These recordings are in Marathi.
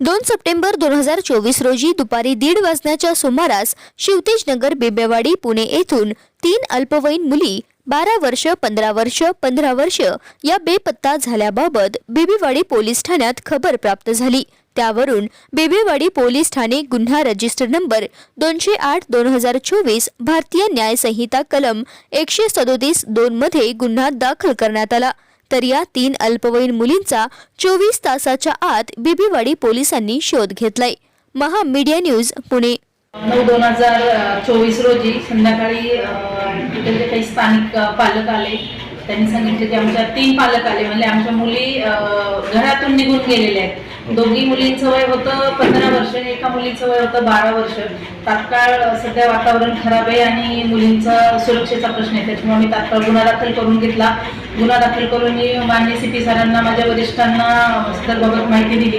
दोन सप्टेंबर दोन हजार चोवीस रोजी दुपारी दीड वाजण्याच्या सुमारास शिवतेजनगर बेबेवाडी पुणे येथून तीन अल्पवयीन मुली बारा वर्ष पंधरा वर्ष पंधरा वर्ष या बेपत्ता झाल्याबाबत बेबेवाडी पोलीस ठाण्यात खबर प्राप्त झाली. त्यावरून बेबेवाडी पोलीस ठाणे गुन्हा रजिस्टर नंबर दोनशे आठ दोन हजार चोवीस भारतीय न्यायसंहिता कलम एकशे सदोतीस दोनमध्ये गुन्हा दाखल करण्यात आला. तर या तीन अल्पवयीन मुलींचा चोवीस तासाच्या आत बिबीवाडी पोलिसांनी शोध घेतलाय. Maha media news Pune. नऊ दोन हजार चोवीस रोजी संध्याकाळी तिथे जे काही स्थानिक पालक आले त्यांनी सांगितले की आमच्या तीन पालक आले. म्हणजे आमच्या मुली घरातून निघून गेलेल्या आहेत. दोघी मुलींचं वय होतं पंधरा वर्ष आणि एका मुलीचं वय होतं बारा वर्ष. तात्काळ सध्या वातावरण खराब आहे आणि मुलींचा सुरक्षेचा प्रश्न आहे. त्याच्यामुळे मी तात्काळ गुन्हा दाखल करून घेतला. गुन्हा दाखल करून मी माननीय सी पी सरांना माझ्या वरिष्ठांना सदरबाबत माहिती दिली.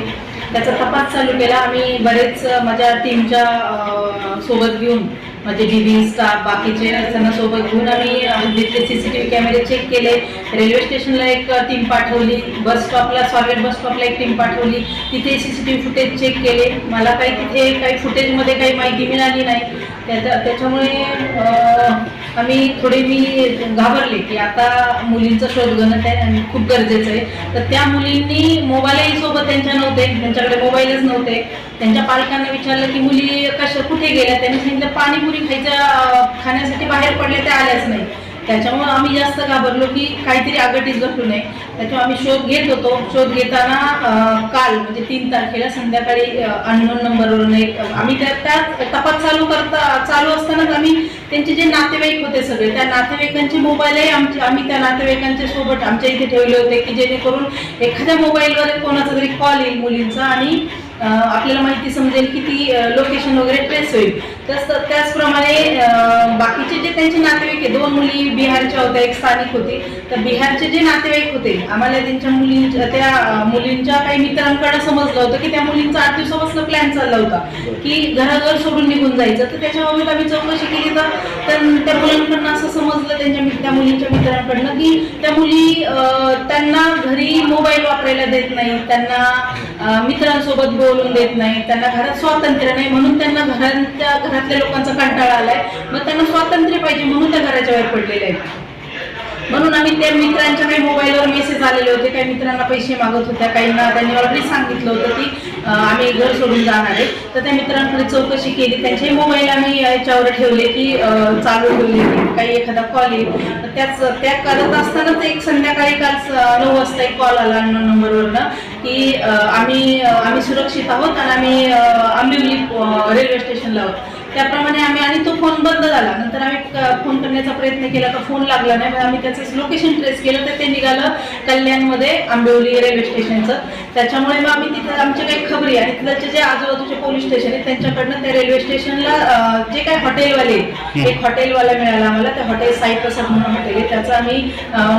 त्याचा तपास चालू केला. आम्ही बरेच माझ्या टीमच्या सोबत घेऊन म्हणजे डीबी स्टाफ बाकीचे जण सोबत घेऊन आम्ही अ, तिथले सीसीटीव्ही कॅमेरे चेक केले. रेल्वे स्टेशनला एक टीम पाठवली. बस स्टॉपला स्वारगेट बस स्टॉपला एक टीम पाठवली. तिथे सीसीटीव्ही फुटेज चेक केले. मला काही तिथे काही फुटेजमध्ये काही माहिती मिळाली नाही. त्याच्या त्याच्यामुळे आम्ही थोडे मी घाबरले की आता मुलींचा शोध घेणं त्या खूप गरजेचं आहे. तर त्या मुलींनी मोबाईलही सोबत त्यांच्या नव्हते. त्यांच्याकडे मोबाईलच नव्हते. त्यांच्या पालकांना विचारलं की मुली कशा कुठे गेल्या? त्यांनी सांगितलं पाणीपुरी खायच्या खाण्यासाठी बाहेर पडल्या त्या आल्याच नाही. त्याच्यामुळं आम्ही जास्त घाबरलो की काहीतरी आगटीच घटू नये. त्याच्यामुळे आम्ही शोध घेत होतो. शोध घेताना काल म्हणजे तीन तारखेला संध्याकाळी अननोन नंबरवरून एक आम्ही त्या त्या तपास चालू करता चालू असतानाच आम्ही त्यांचे जे नातेवाईक होते सगळे त्या नातेवाईकांचे मोबाईलही आमचे आम्ही त्या नातेवाईकांच्या सोबत आमच्या इथे ठेवले होते की जेणेकरून एखाद्या मोबाईलवर कोणाचा तरी कॉल येईल मुलींचा आणि आपल्याला माहिती समजेल की ती लोकेशन वगैरे ट्रेस होईल. तस त्याचप्रमाणे बाकीचे जे त्यांचे नातेवाईक आहे दोन मुली बिहारच्या होत्या एक स्थानिक होती. तर बिहारचे जे नातेवाईक होते आम्हाला त्यांच्या मुलींच्या त्या मुलींच्या काही मित्रांकडे समजलं होतं की त्या मुलींचा आठ दिवसापासून प्लॅन चालला होता. की घराघर सोडून निघून जायचं. तर त्याच्या त्याच्याबाबत आम्ही चौकशी केली. तर त्या- त्या मुलांकडनं असं समजलं त्यांच्या त्या मुलींच्या मित्रांकडनं की त्या मुली त्यांना घरी मोबाईल वापरायला देत नाही. त्यांना मित्रांसोबत बोलून देत नाही. त्यांना घरात स्वातंत्र्य नाही. म्हणून त्यांना घरांच्या घरात घरातल्या लोकांचा कंटाळा आलाय. मग त्यांना स्वातंत्र्य पाहिजे म्हणून त्या घराच्या बाहेर पडलेले आहेत. म्हणून आम्ही त्या मित्रांच्या काही मोबाईलवर मेसेज आलेले होते. काही मित्रांना पैसे मागत होत्या काहींना त्यांनी ऑलरेडी सांगितलं होतं की आम्ही घर सोडून जाणार आहे. तर त्या मित्रांकडे चौकशी केली. त्यांचे मोबाईल आम्ही याच्यावर ठेवले की चालू ठेवले काही एखादा कॉल येईल. त्याच त्या करत असतानाच एक संध्याकाळी काल नऊ वाजता एक कॉल आला नंबरवरनं की आम्ही आम्ही सुरक्षित आहोत आणि आम्ही आंबिवली रेल्वे स्टेशनला आहोत. त्याप्रमाणे आम्ही आणि तो फोन बंद झाला. नंतर आम्ही फोन करण्याचा प्रयत्न केला तर फोन लागला नाही. आम्ही त्याचं लोकेशन ट्रेस केलं तर ते निघालं कल्याणमध्ये आंबिवली रेल्वे स्टेशनचं त्याच्यामुळे मग आम्ही तिथे आमच्या काही खबरी आणि तिथलचे जे आजूबाजूचे पोलीस स्टेशन आहेत त्यांच्याकडनं त्या रेल्वे स्टेशनला जे काही हॉटेलवाले एक हॉटेलवाला मिळाला आम्हाला. त्या हॉटेल साई प्रसाद म्हणून हॉटेल आहे. त्याचा आम्ही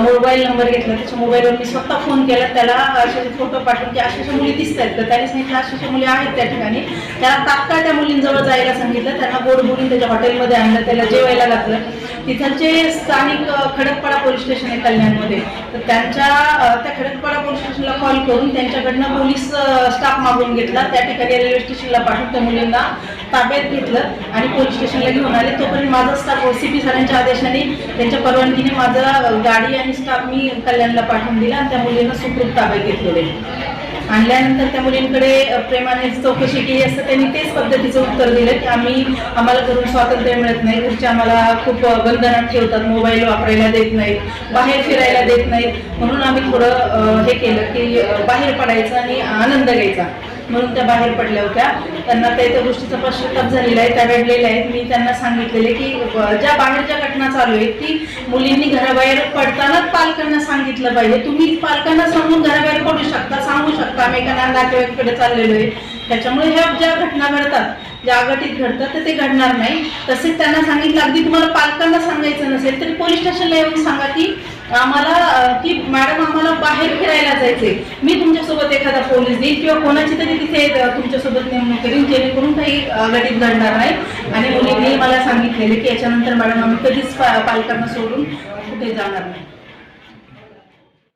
मोबाईल नंबर घेतला. त्याच्या मोबाईलवर मी स्वतः फोन केला. त्याला असे फोटो पाठवून की अशा मुली दिसत आहेत तर त्याने सांगितलं अशा मुली आहेत त्या ठिकाणी. त्याला तात्काळ त्या मुलींजवळ जायला सांगितलं. त्यांना गोड बोलून त्याच्या हॉटेलमध्ये आणलं त्याला जेवायला घातलं तिथलचे स्थानिक खडकपाडा पोलीस स्टेशन आहे कल्याणमध्ये. तर त्यांच्या त्या खडकपाडा पोलीस स्टेशनला कॉल करून त्यांच्याकडनं पोलीस स्टाफ मागून घेतला. त्या ठिकाणी रेल्वे स्टेशनला पाठवून त्या मुलींना ताब्यात घेतलं आणि पोलीस स्टेशनला घेऊन आले. तोपर्यंत माझा स्टाफ ओ सी पी सरांच्या आदेशाने त्यांच्या परवानगीने माझा गाडी आणि स्टाफ मी कल्याणला पाठवून दिला आणि त्या मुलींना सुखरूप ताब्यात घेतलेले. आणल्यानंतर त्या मुलींकडे प्रेमाने चौकशी केली असता त्यांनी तेच पद्धतीचं उत्तर दिलं की आम्ही आम्हाला घरून स्वातंत्र्य मिळत नाही. घरचे आम्हाला खूप बंधनात ठेवतात. मोबाईल वापरायला देत नाहीत. बाहेर फिरायला देत नाहीत. म्हणून आम्ही थोडं हे केलं की बाहेर पडायचं आणि आनंद घ्यायचा. म्हणून त्या बाहेर पडल्या होत्या. त्यांना त्या त्या गोष्टीचा पश्चाताप झालेला आहे. त्या रडलेल्या आहेत. मी त्यांना सांगितलेले की अ, ज्या बाहेरच्या घटना चालू आहेत ती मुलींनी घराबाहेर पडतानाच पालकांना सांगितलं पाहिजे. तुम्ही पालकांना सांगून घराबाहेर पडू शकता सांगू शकता. आम्ही एका नातेवाईकडे चाललेलो आहे. त्याच्यामुळे ह्या ज्या घटना घडतात ज्या अघटित घडतात तर ते घडणार नाही. तसेच त्यांना सांगितलं अगदी तुम्हाला पालकांना सांगायचं नसेल तरी पोलीस स्टेशनला येऊन सांगा की आम्हाला की मॅडम आम्हाला बाहेर फिरायला जायचंय. मी तुमच्यासोबत एखादा पोलीस देईन किंवा कोणाची तरी तिथे तुमच्यासोबत नेमणूक करीन जेणेकरून काही गटीत घडणार नाही. आणि मुलींनी मला सांगितलेले की याच्यानंतर मॅडम आम्ही कधीच पालकांना सोडून कुठे जाणार नाही.